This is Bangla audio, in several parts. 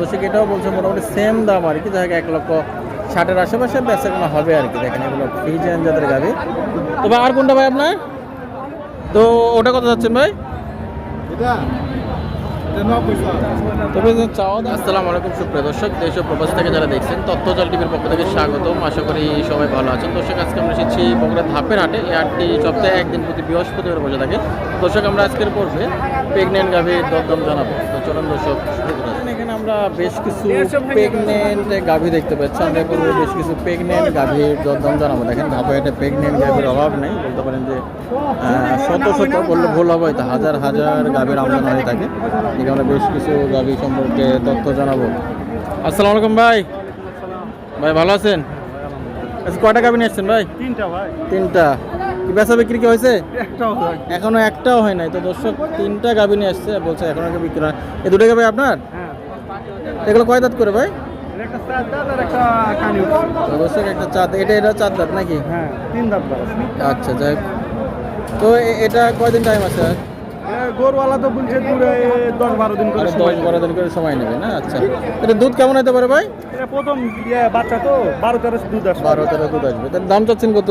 দর্শক এটাও বলছে মোটামুটি সেম দাম আর কি। যাই এক লক্ষ ষাটের আশেপাশে বেচা কোনো হবে আর কি। দেখেন এগুলো ফ্রিজেন যাদের গাবি তো ভাই আর কোনটা ভাই আপনার? তো ওটা কত যাচ্ছেন ভাই? তবে চাওয়া আসসালামু আলাইকুম সুপ্রিয় দর্শক। দেশ প্রবাস থেকে যারা দেখছেন তথ্যজল টিভির পক্ষ থেকে স্বাগতম। আশা করি সবাই ভালো আছেন। দর্শক আজকে আমরা এসেছি বগুড়া ধাপের হাটে। এই হাটটি সপ্তাহে একদিন প্রতি বৃহস্পতিবার বসে থাকে। দর্শক আমরা আজকের পর্বে প্রেগনেন্ট গাভীর দরদাম জানাব। তো চলুন দর্শক শুরু করা যাক। এখানে আমরা বেশ কিছু প্রেগনেন্ট গাভী দেখতে পাচ্ছি। আমরা পর্বে বেশ কিছু প্রেগনেন্ট গাভীর দরদাম জানাব। দেখেন ধাপে হাটে প্রেগনেন্ট গাভীর অভাব নেই। বলতে পারেন যে শত শত বললে ভুল হবে হয়তো হাজার হাজার গাভীর আমদানি হয়ে থাকে। এখানে আমরা বেশ কিছু গাভী সম্পর্কে তথ্য জানাব। আসসালামু আলাইকুম ভাই। ভাই ভালো আছেন? আচ্ছা কয়টা গাভী নিয়ে আসছেন ভাই? তিনটা ভাই। তিনটা। কি বেচা বিক্রি কি হয়েছে? এখনও একটাও হয় নাই। তো দর্শক তিনটা গাভী নিয়ে আসছে বলছে এখনও বিক্রি হয় এই দুটো গাভী আপনার? হ্যাঁ। এগুলো কয় দাঁত করে ভাই? একটা চাঁদ এটা এটা চার দাঁত নাকি? হ্যাঁ তিন দাঁত আচ্ছা যাই। তো এটা কয়দিন টাইম আছে? আর? এ, গরুওয়ালা তো বলছে দূরে দশ বারো দিন করে দশ বারো দিন করে সময় নেবে না? আচ্ছা। এটা দুধ কেমন হতে পারে ভাই? এটা প্রথম ইয়ে বাচ্চা তো বারো তেরো দুধ আসবে। বারো তেরো দুধ আসবে। তার দাম চাচ্ছেন কত?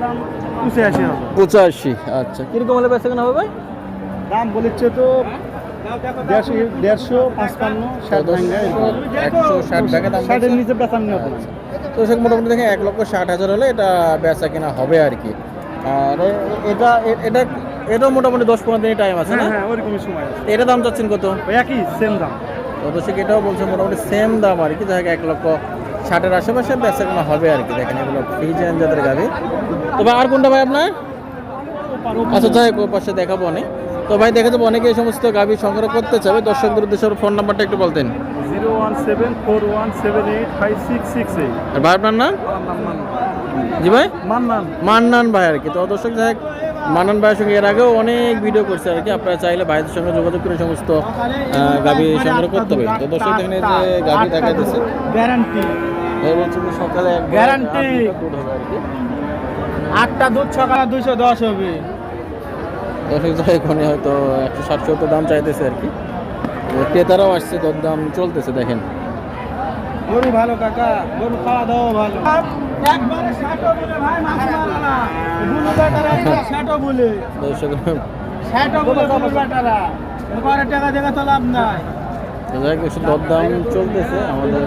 দাম পঁচাশি পঁচাশি আচ্ছা। কীরকম হলে বেচা কেনা হবে ভাই? দাম বলেছে তো দেড়শো দেড়শো পাঁচপান্ন ষাট ভাঙ্গা একশো ষাট টাকা ষাটের নিচে নিয়ে তো সে মোটামুটি দেখেন এক লক্ষ ষাট হাজার হলে এটা বেচা কেনা হবে আর কি। আর এটা এটা এটাও মোটামুটি দশ পনেরো দিনের টাইম আছে না? হ্যাঁ হ্যাঁ ওরকমই সময় আছে। এটা দাম চাচ্ছেন কত? একই সেম দাম। তো দর্শক এটাও বলছে মোটামুটি সেম দাম আর কি। যাই এক লক্ষ ষাটের আশেপাশে বেচা কেনা হবে আর কি। দেখেন এগুলো ফ্রিজেন যাদের গাবি তো ভাই আর কোনটা ভাই আপনার? আচ্ছা যাই পাশে দেখাবো অনেক। তো ভাই দেখা যাবে অনেকে এই সমস্ত গাবি সংগ্রহ করতে চাবে দর্শকদের উদ্দেশ্যে ফোন নাম্বারটা একটু বলতেন। Zero one seven four one seven eight five six six eight. আর ভাই আপনার নাম জি ভাই? মান্নান মান্নান ভাই আর কি। তো দর্শক হোক, মান্নান ভাইয়ের সঙ্গে এর আগেও অনেক ভিডিও করছে আর কি। আপনারা চাইলে ভাইদের সঙ্গে যোগাযোগ করে সমস্ত গাভী সংগ্রহ করতে হবে তো দর্শক দেখেন যে গাভী দেখা দিচ্ছে গ্যারান্টি সকালে কি। আটটা দুধ সকালে দুইশো দশ হবে। এখানে হয়তো একশো ষাট সত্তর দাম চাইতেছে আর কি। ক্রেতারাও আসছে তোর দাম চলতেছে দেখেন। গরু ভালো কাকা। গরু খাওয়া দাওয়া ভালো। একবারে ষাটো বলে ভাই মাছওয়ালা বুলু বেটারা একবার ষাটো বলে। দর্শক ষাটো বলে বুলু বেটারা এবারে টাকা জায়গা তো লাভ নাই। তো যাই হোক, একটু দরদাম চলতেছে আমাদের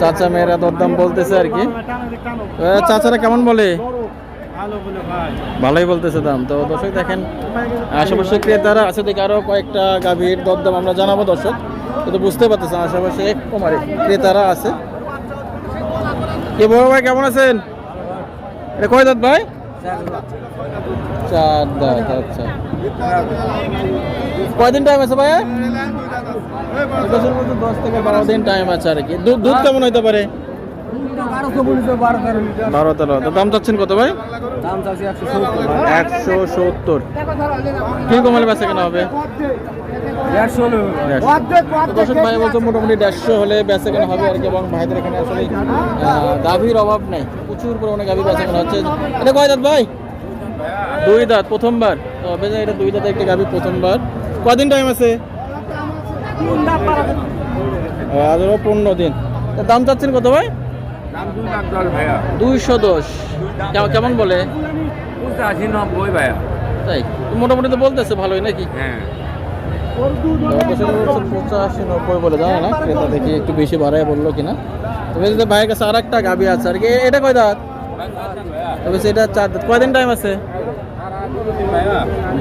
চাচা মেয়েরা দরদাম বলতেছে আর কি। চাচারা কেমন বলে? ভালোই বলতেছে দাম। তো দর্শক দেখেন আশেপাশে ক্রেতারা আছে দেখে আরও কয়েকটা গাভীর দরদাম আমরা জানাব দর্শক। তো বুঝতে পারতেছেন আশেপাশে এক ক্রেতারা আছে। কে বড় ভাই, কেমন আছেন? এটা কয় দাঁত ভাই? চার দাঁত আচ্ছা। কয়দিন টাইম আছে ভাই দশ থেকে বারো দিন টাইম আছে আর কি। দুধ দুধ কেমন হইতে পারে? বারো তেরো। তো দাম চাচ্ছেন কত ভাই? একশো সত্তর। একশো সত্তর বেচা কেনা হবে? মোটামুটি দেড়শো হলে বেচা কেনা হবে আর কি, এবং ভাইদের এখানে গাভীর অভাব নেই। প্রচুর পরিমাণে গাভী বেচা কেনা হচ্ছে। এটা কয় দাঁত ভাই? দুই দাঁত, প্রথমবার। এটা দুই গাভী প্রথমবার। কদিন টাইম আছে? পনেরো দিন। দাম চাচ্ছেন কত ভাই? দুইশো দশ। কেমন- বলে? পঁচাশি নব্বই ভাইয়া। তাই? মোটামুটি তো বলতেছে ভালোই নাকি? হ্যাঁ। পঁচাশি নব্বই বলে জানো না? ক্রেতা দেখি একটু বেশি বাড়ায় বলল কিনা। তবে যদি ভাইয়ের কাছে আর একটা গাবি আছে আর কি এটা কয় দাঁত? তবে সেটা চার দাঁত। কয়দিন টাইম আছে?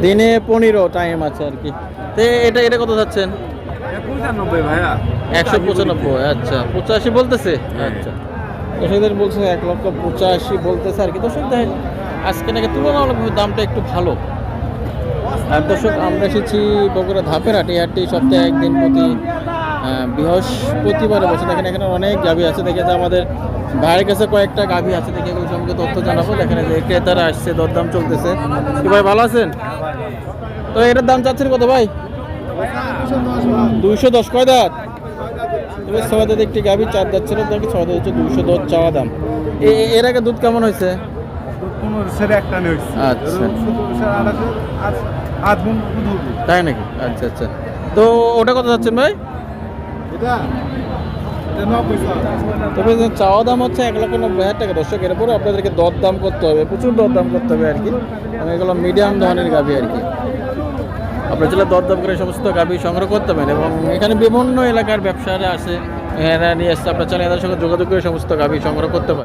দিনে পনেরো টাইম আছে আর কি। তো এটা এটা কত যাচ্ছেন? একশো পঁচানব্বই আচ্ছা। পঁচাশি বলতেছে? আচ্ছা। দর্শকদের বলছে এক লক্ষ পঁচাশি বলতেছে আর কি। দর্শক দেখেন আজকে নাকি তুলনামূলকভাবে দামটা একটু ভালো। আর দর্শক আমরা এসেছি বগুড়া ধাপের হাটে হাটটি সপ্তাহে একদিন প্রতি বৃহস্পতিবারে বসে দেখেন এখানে অনেক গাভী আছে। দেখে যে আমাদের ভাইয়ের কাছে কয়েকটা গাভী আছে। দেখে এগুলো সম্পর্কে তথ্য জানাব। দেখেন যে ক্রেতারা আসছে দরদাম চলতেছে। কি ভাই ভালো আছেন? তো এটার দাম চাচ্ছেন কত ভাই? দুইশো দশ কয় দাঁত? এবার ছয় দাঁত একটি গাভী চার দাঁত ছিল দেখি ছয় দাঁত হচ্ছে দুইশো দশ চাওয়া দাম? এর আগে দুধ কেমন হয়েছে? আচ্ছা। তাই নাকি? আচ্ছা আচ্ছা। তো ওটা কত যাচ্ছেন ভাই? তবে চাওয়া দাম হচ্ছে এক লক্ষ নব্বই হাজার টাকা। দর্শক এর উপরে আপনাদেরকে দর দাম করতে হবে প্রচুর দর দাম করতে হবে আর কি। এগুলো মিডিয়াম ধরনের গাভি আর কি। আপনার জেলা দরদাম করে সমস্ত গাভি সংগ্রহ করতে পারেন এবং এখানে বিভিন্ন এলাকার ব্যবসায়ীরা আছে, এরা নিয়ে আসছে আপনার চাইলে এদের সঙ্গে যোগাযোগ করে সমস্ত গাভি সংগ্রহ করতে পারেন।